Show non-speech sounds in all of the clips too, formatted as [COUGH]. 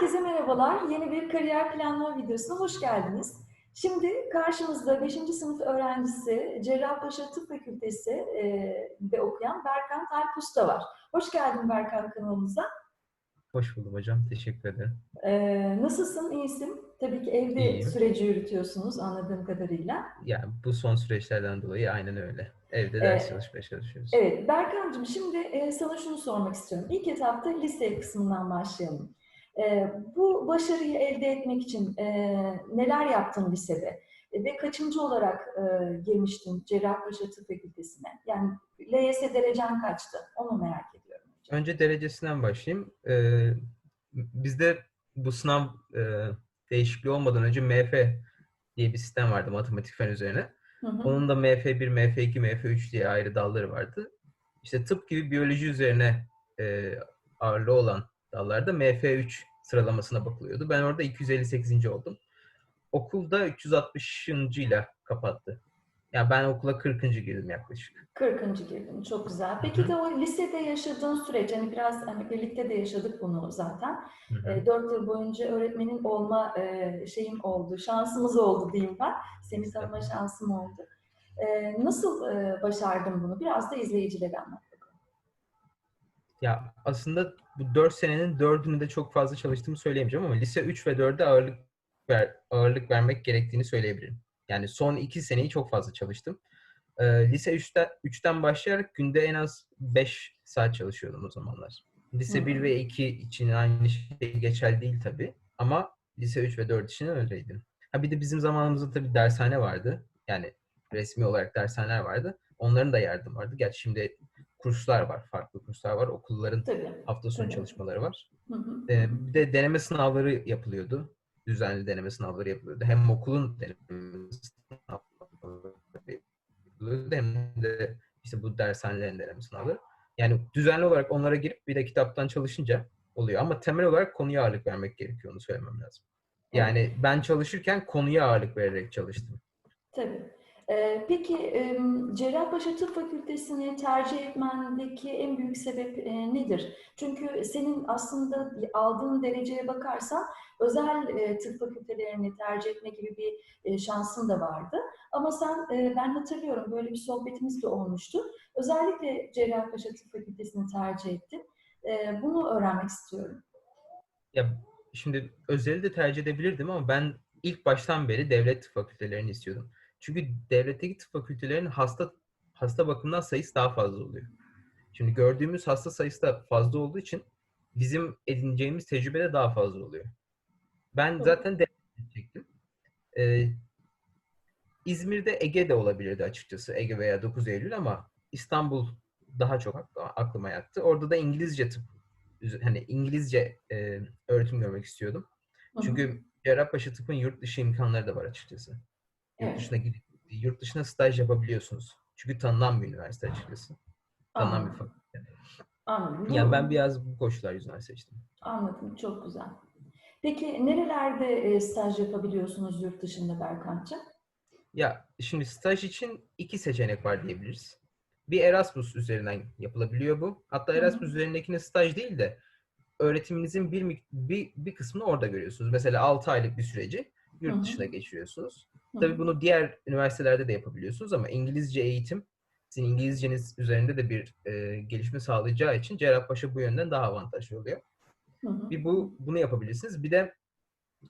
Herkese merhabalar. Yeni bir kariyer planlama videosuna hoş geldiniz. Şimdi karşımızda 5. sınıf öğrencisi Cerrahpaşa Tıp Fakültesi e, de okuyan Berkan Talp Usta var. Hoş geldin Berkan kanalımıza. Hoş buldum hocam. Teşekkür ederim. E, nasılsın? İyisin? Tabii ki evde İyiyim. süreci yürütüyorsunuz anladığım kadarıyla. Yani bu son süreçlerden dolayı aynen öyle. Evde ders çalışmaya çalışıyoruz. Evet, Berkan'cığım şimdi e, sana şunu sormak istiyorum. İlk etapta lise kısmından başlayalım. E, bu başarıyı elde etmek için e, neler yaptın lisede? E, ve kaçıncı olarak e, girmiştin Cerrahpaşa Tıp Fakültesi'ne? Yani LYS derecen kaçtı? Onu merak ediyorum. Önce derecesinden başlayayım. Ee, bizde bu sınav değişikliği olmadan önce MF diye bir sistem vardı matematik fen üzerine. Hı hı. Onun da MF1, MF2, MF3 diye ayrı dalları vardı. İşte tıp gibi biyoloji üzerine e, ağırlığı olan dallarda MF3 sıralamasına bakılıyordu. Ben orada 258. oldum. Okulda 360. ile kapattı. Yani ben okula 40. girdim yaklaşık. 40. girdin. Çok güzel. Peki de o lisede yaşadığın süreç, hani biraz hani birlikte de yaşadık bunu zaten. Hı hı. E, Dört yıl boyunca öğretmenin olma e, şeyim oldu, şansımız oldu diyeyim ben. Seni tanıma şansım oldu. E, Nasıl e, başardın bunu? Biraz da izleyicilere anlat. Ya aslında bu 4 senenin 4'ünü de çok fazla çalıştığımı söyleyemeyeceğim ama lise 3 ve 4'e ağırlık ver, ağırlık vermek gerektiğini söyleyebilirim. Yani son 2 seneyi çok fazla çalıştım. Ee, lise 3'ten, 3'ten başlayarak günde en az 5 saat çalışıyordum o zamanlar. Lise Hı. 1 ve 2 için aynı şey geçerli değil tabii. Ama lise 3 ve 4 için öyleydi. Ha bir de bizim zamanımızda tabii dershane vardı. Yani resmi olarak dershaneler vardı. Onların da yardım vardı. Gerçi şimdi kurslar var, farklı kurslar var. Okulların Tabii. hafta sonu Tabii. çalışmaları var. Hı hı. Bir de deneme sınavları yapılıyordu. Düzenli deneme sınavları yapılıyordu. Hem okulun deneme sınavları yapılıyordu hem de işte bu dershanelerin deneme sınavları. Yani düzenli olarak onlara girip bir de kitaptan çalışınca oluyor. Ama temel olarak konuya ağırlık vermek gerekiyor. Onu söylemem lazım. Yani ben çalışırken konuya ağırlık vererek çalıştım. Tabii. Ee, Peki Cerrahpaşa Tıp Fakültesini tercih etmendeki en büyük sebep e, nedir? Çünkü senin aslında aldığın dereceye bakarsan özel e, tıp fakültelerini tercih etme gibi bir e, şansın da vardı. Ama sen, ben hatırlıyorum böyle bir sohbetimiz de olmuştu. Özellikle Cerrahpaşa Tıp Fakültesini tercih ettin. Bunu öğrenmek istiyorum. Ya şimdi özeli de tercih edebilirdim ama ben ilk baştan beri devlet tıp fakültelerini istiyordum. Çünkü devletteki tıp fakültelerinin hasta hasta bakımından sayısı daha fazla oluyor. Şimdi gördüğümüz hasta sayısı da fazla olduğu için bizim edineceğimiz tecrübe de daha fazla oluyor. Ben zaten devlet çektim. Ee, İzmir'de Ege de olabilirdi açıkçası. Ege veya 9 Eylül ama İstanbul daha çok aklıma, aklıma yattı. Orada da İngilizce tıp hani İngilizce e, öğretim görmek istiyordum. Çünkü Cerrahpaşa tıpın yurt dışı imkanları da var açıkçası. Yurt dışına gidip yurt dışına staj yapabiliyorsunuz. Çünkü tanınan bir üniversite açıkçası. Tanınan bir Anladım. fakülte. Anladım. Yani ben biraz bu koşullar yüzünden seçtim. Anladım, çok güzel. Peki nerelerde staj yapabiliyorsunuz yurt dışında Berkant'cığım? Ya şimdi staj için iki seçenek var diyebiliriz. Bir Erasmus üzerinden yapılabiliyor bu. Hatta. Erasmus üzerindekine staj değil de öğretiminizin bir, bir, bir kısmını orada görüyorsunuz. Mesela 6 aylık bir süreci yurt dışına geçiriyorsunuz. Hı Tabii bunu diğer üniversitelerde de yapabiliyorsunuz ama İngilizce eğitim sizin İngilizceniz üzerinde de bir e, gelişme sağlayacağı için Cerrahpaşa bu yönden daha avantajlı oluyor. Hı hı. Bir bu bunu yapabilirsiniz. Bir de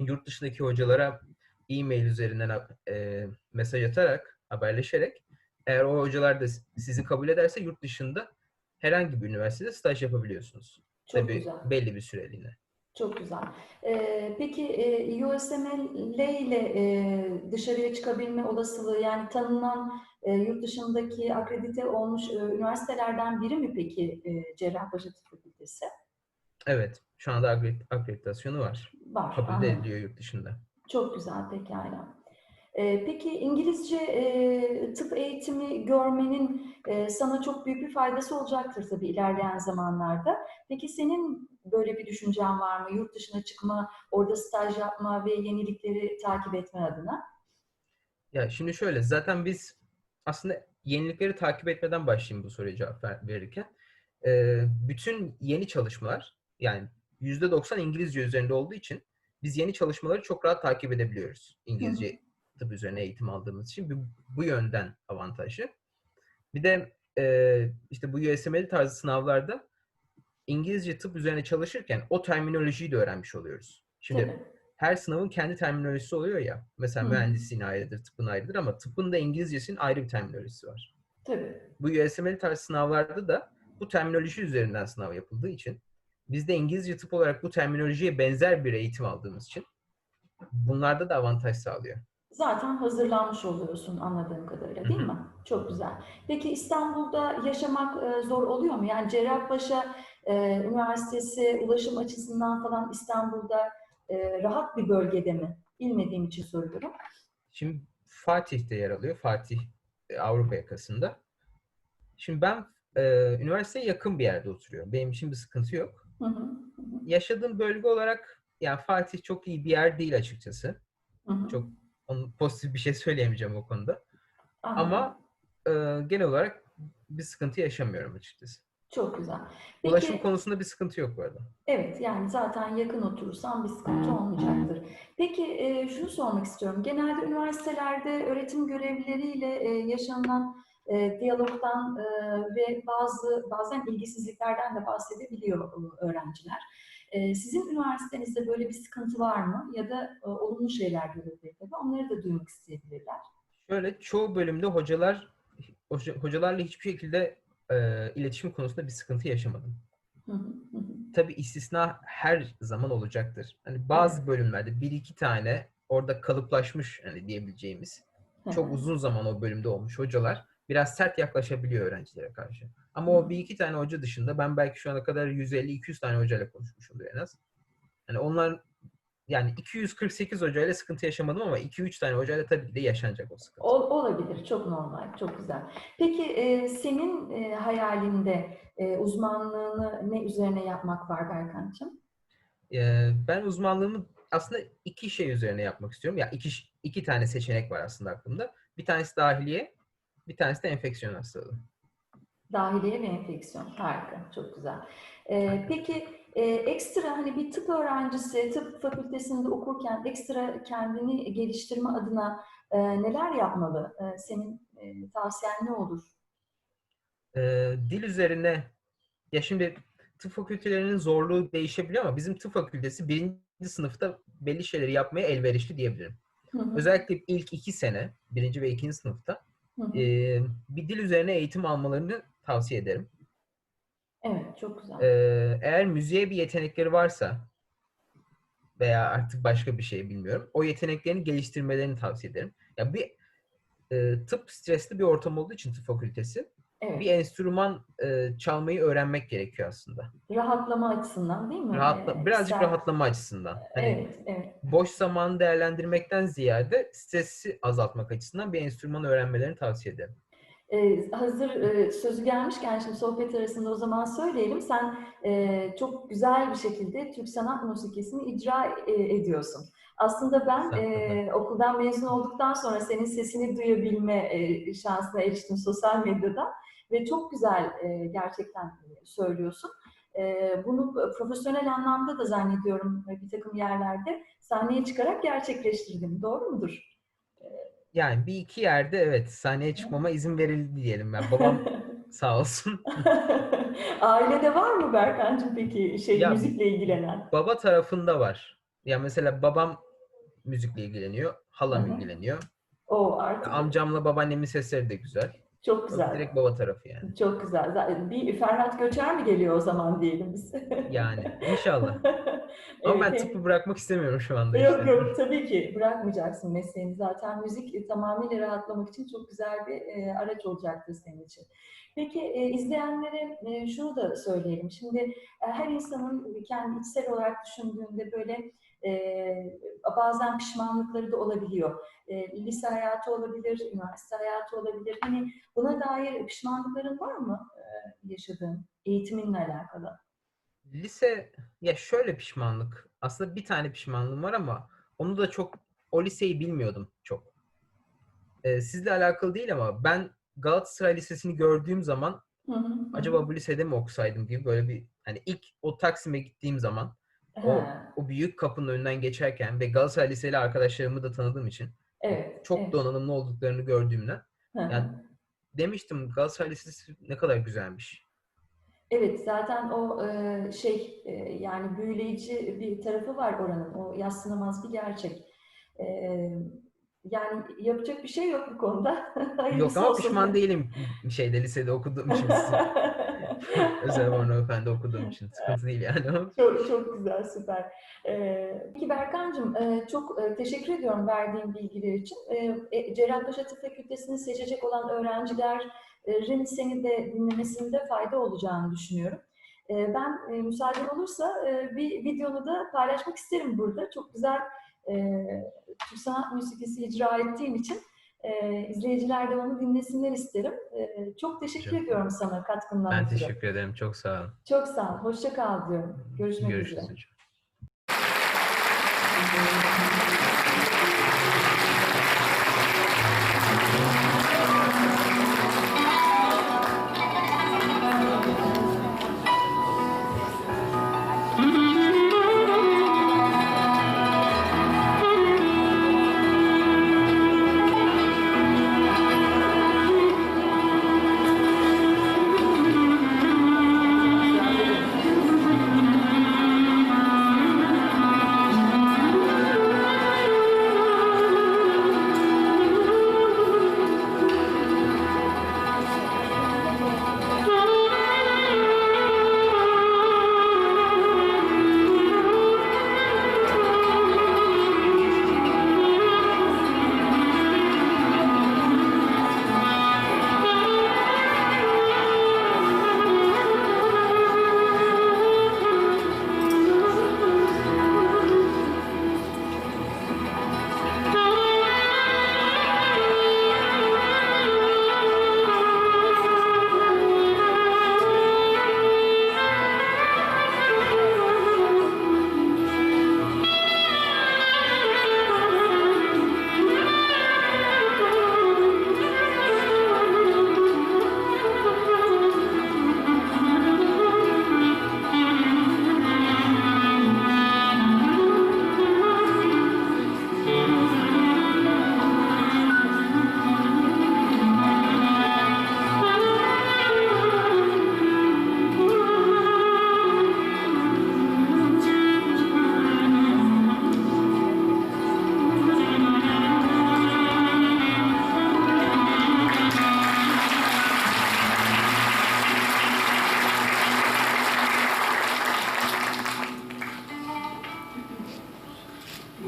yurt dışındaki hocalara e-mail üzerinden e, mesaj atarak, haberleşerek eğer o hocalar da sizi kabul ederse yurt dışında herhangi bir üniversitede staj yapabiliyorsunuz. Çok Tabii güzel, belli bir süreliğine. Çok güzel. Ee, peki e, USMLE ile e, dışarıya çıkabilme olasılığı yani tanınan e, yurt dışındaki akredite olmuş e, üniversitelerden biri mi peki e, Cerrahpaşa Tıp Fakültesi? Evet, şu anda akredit- akreditasyonu var. Var, Kabul ediliyor yurt dışında. Çok güzel, pekala. Ee, peki İngilizce e, tıp eğitimi görmenin e, sana çok büyük bir faydası olacaktır tabii ilerleyen zamanlarda. Peki senin böyle bir düşüncen var mı? Yurt dışına çıkma, orada staj yapma ve yenilikleri takip etme adına? Ya şimdi şöyle, zaten biz aslında yenilikleri takip etmeden başlayayım bu soruya cevap ver- verirken. Ee, bütün yeni çalışmalar, yani %90 İngilizce üzerinde olduğu için biz yeni çalışmaları çok rahat takip edebiliyoruz. İngilizce tıp üzerine eğitim aldığımız için bu, bu yönden avantajlı. Bir de e, işte bu USMLE tarzı sınavlarda İngilizce tıp üzerine çalışırken o terminolojiyi de öğrenmiş oluyoruz. Şimdi Tabii. her sınavın kendi terminolojisi oluyor ya. Mesela Hı. mühendisliğin ayrıdır, tıpın ayrıdır ama tıpın da İngilizcesinin ayrı bir terminolojisi var. Tabii. Bu USMLE tarzı sınavlarda da bu terminoloji üzerinden sınav yapıldığı için biz de İngilizce tıp olarak bu terminolojiye benzer bir eğitim aldığımız için bunlarda da avantaj sağlıyor. Zaten hazırlanmış oluyorsun anladığım kadarıyla değil Hı hı. mi? Çok güzel. Peki İstanbul'da yaşamak e, zor oluyor mu? Yani Cerrahpaşa e, Üniversitesi ulaşım açısından falan İstanbul'da e, rahat bir bölgede mi? Bilmediğim için soruyorum. Şimdi Fatih'te yer alıyor. Fatih e, Avrupa yakasında. Şimdi ben e, üniversiteye yakın bir yerde oturuyorum. Benim için bir sıkıntı yok. Hı hı, Yaşadığım bölge olarak yani Fatih çok iyi bir yer değil açıkçası. hı hı. Çok onun pozitif bir şey [LAUGHS] söyleyemeyeceğim o konuda. Anladım. Ama e, genel olarak bir sıkıntı yaşamıyorum açıkçası. Çok güzel. Ulaşım Peki, konusunda bir sıkıntı yok bu arada. evet yani zaten yakın oturursan bir sıkıntı olmayacaktır. Peki e, şunu sormak istiyorum. Genelde üniversitelerde öğretim görevlileriyle e, yaşanılan e, diyalogdan e, ve bazı bazen ilgisizliklerden de bahsedebiliyor e, öğrenciler. E, sizin üniversitenizde böyle bir sıkıntı var mı? Ya da e, olumlu şeyler görebilir tabii. Onları da duymak isteyebilirler. Şöyle çoğu bölümde hocalar hoca- hocalarla hiçbir şekilde e, iletişim konusunda bir sıkıntı yaşamadım. Tabii istisna her zaman olacaktır. Hani bazı bölümlerde bir iki tane orada kalıplaşmış hani diyebileceğimiz çok uzun zaman o bölümde olmuş hocalar biraz sert yaklaşabiliyor öğrencilere karşı. Ama o bir iki tane hoca dışında ben belki şu ana kadar 150-200 tane hocayla konuşmuş oluyor en az. Yani onlar yani 248 hocayla sıkıntı yaşamadım ama 2-3 tane hocayla tabii ki de yaşanacak o sıkıntı. Ol- olabilir, çok normal, çok güzel. Peki e, senin e, hayalinde e, uzmanlığını ne üzerine yapmak var Berkan'cığım? Ee, ben uzmanlığımı aslında iki şey üzerine yapmak istiyorum. Ya iki, iki tane seçenek var aslında aklımda. Bir tanesi dahiliye, bir tanesi de enfeksiyon hastalığı. Dahiliye ve enfeksiyon, harika, çok güzel. E, peki e, ekstra hani bir tıp öğrencisi tıp fakültesinde okurken ekstra kendini geliştirme adına e, neler yapmalı? E, senin e, tavsiyen ne olur? Ee, dil üzerine ya şimdi tıp fakültelerinin zorluğu değişebiliyor ama bizim tıp fakültesi birinci sınıfta belli şeyleri yapmaya elverişli diyebilirim. Hı hı, Özellikle ilk iki sene, birinci ve ikinci sınıfta hı hı. e, bir dil üzerine eğitim almalarını tavsiye ederim. Evet, çok güzel. Ee, eğer müziğe bir yetenekleri varsa veya artık başka bir şey bilmiyorum. O yeteneklerini geliştirmelerini tavsiye ederim. Ya bir e, tıp stresli bir ortam olduğu için tıp fakültesi Evet, bir enstrüman e, çalmayı öğrenmek gerekiyor aslında. rahatlama açısından değil mi? Rahatla, birazcık sert- rahatlama açısından. Hani Evet, evet. boş zamanı değerlendirmekten ziyade stresi azaltmak açısından bir enstrüman öğrenmelerini tavsiye ederim. Ee, hazır e, sözü gelmişken şimdi sohbet arasında o zaman söyleyelim. Sen e, çok güzel bir şekilde Türk sanat musikisini icra e, ediyorsun. Aslında ben e, okuldan mezun olduktan sonra senin sesini duyabilme e, şansına eriştim sosyal medyada ve çok güzel e, gerçekten söylüyorsun. E, bunu profesyonel anlamda da zannediyorum bir takım yerlerde sahneye çıkarak gerçekleştirdim. Doğru mudur? Yani bir iki yerde evet sahneye çıkmama izin verildi diyelim ben. Babam [LAUGHS] sağ olsun. [LAUGHS] Ailede var mı Berkancığım peki şey Ya- müzikle ilgilenen? Baba tarafında var. Ya mesela babam müzikle ilgileniyor. Halam Hı hı. ilgileniyor. O artık Amcamla babaannemin sesleri de güzel. Çok güzel. Direkt baba tarafı yani. Çok güzel. Bir Ferhat Göçer mi geliyor o zaman diyelim biz? Yani inşallah. [LAUGHS] Ama ben Evet, tıbbı bırakmak istemiyorum şu anda Yok işte. yok tabii ki bırakmayacaksın mesleğini. Zaten müzik e, tamamıyla rahatlamak için çok güzel bir e, araç olacaktır senin için. Peki e, izleyenlere e, şunu da söyleyelim. Şimdi e, her insanın kendi içsel olarak düşündüğünde böyle bazen pişmanlıkları da olabiliyor. E, lise hayatı olabilir, üniversite hayatı olabilir. Hani buna dair pişmanlıkların var mı e, yaşadığın eğitiminle alakalı? Lise ya şöyle pişmanlık. Aslında bir tane pişmanlığım var ama onu da çok o liseyi bilmiyordum çok. Ee, sizle alakalı değil ama ben Galatasaray Lisesi'ni gördüğüm zaman hı, hı. acaba bu lisede mi okusaydım gibi böyle bir hani ilk o Taksim'e gittiğim zaman O, o büyük kapının önünden geçerken ve Galatasaray Liseli arkadaşlarımı da tanıdığım için evet. çok evet. donanımlı olduklarını gördüğümden yani demiştim Galatasaray Lisesi ne kadar güzelmiş. Evet, zaten o e, şey e, yani büyüleyici bir tarafı var oranın. O yadsınamaz bir gerçek. E, yani yapacak bir şey yok bu konuda. [LAUGHS] Yok ama pişman değilim şeyde lisede okuduğum için. [LAUGHS] [LAUGHS] Özel Bornova Efendi okuduğum için. Sıkıntı değil yani. [LAUGHS] Çok, çok güzel, süper. Ee, peki Berkan'cığım e, çok e, teşekkür ediyorum verdiğin bilgiler için. E, e, Cerrahpaşa Tıp Fakültesini seçecek olan öğrencilerin seni de dinlemesinde fayda olacağını düşünüyorum. E, ben müsaaden olursa bir videonu da paylaşmak isterim burada. Çok güzel e, Türk sanat müziği icra ettiğin için e, izleyiciler de onu dinlesinler isterim. E, çok teşekkür Çok- ediyorum sana katkından Ben ötürü. teşekkür ederim. Çok sağ olun. Çok sağ ol. Hoşça kal diyorum. Görüşmek Görüşürüz üzere. hocam.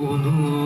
Unutmadım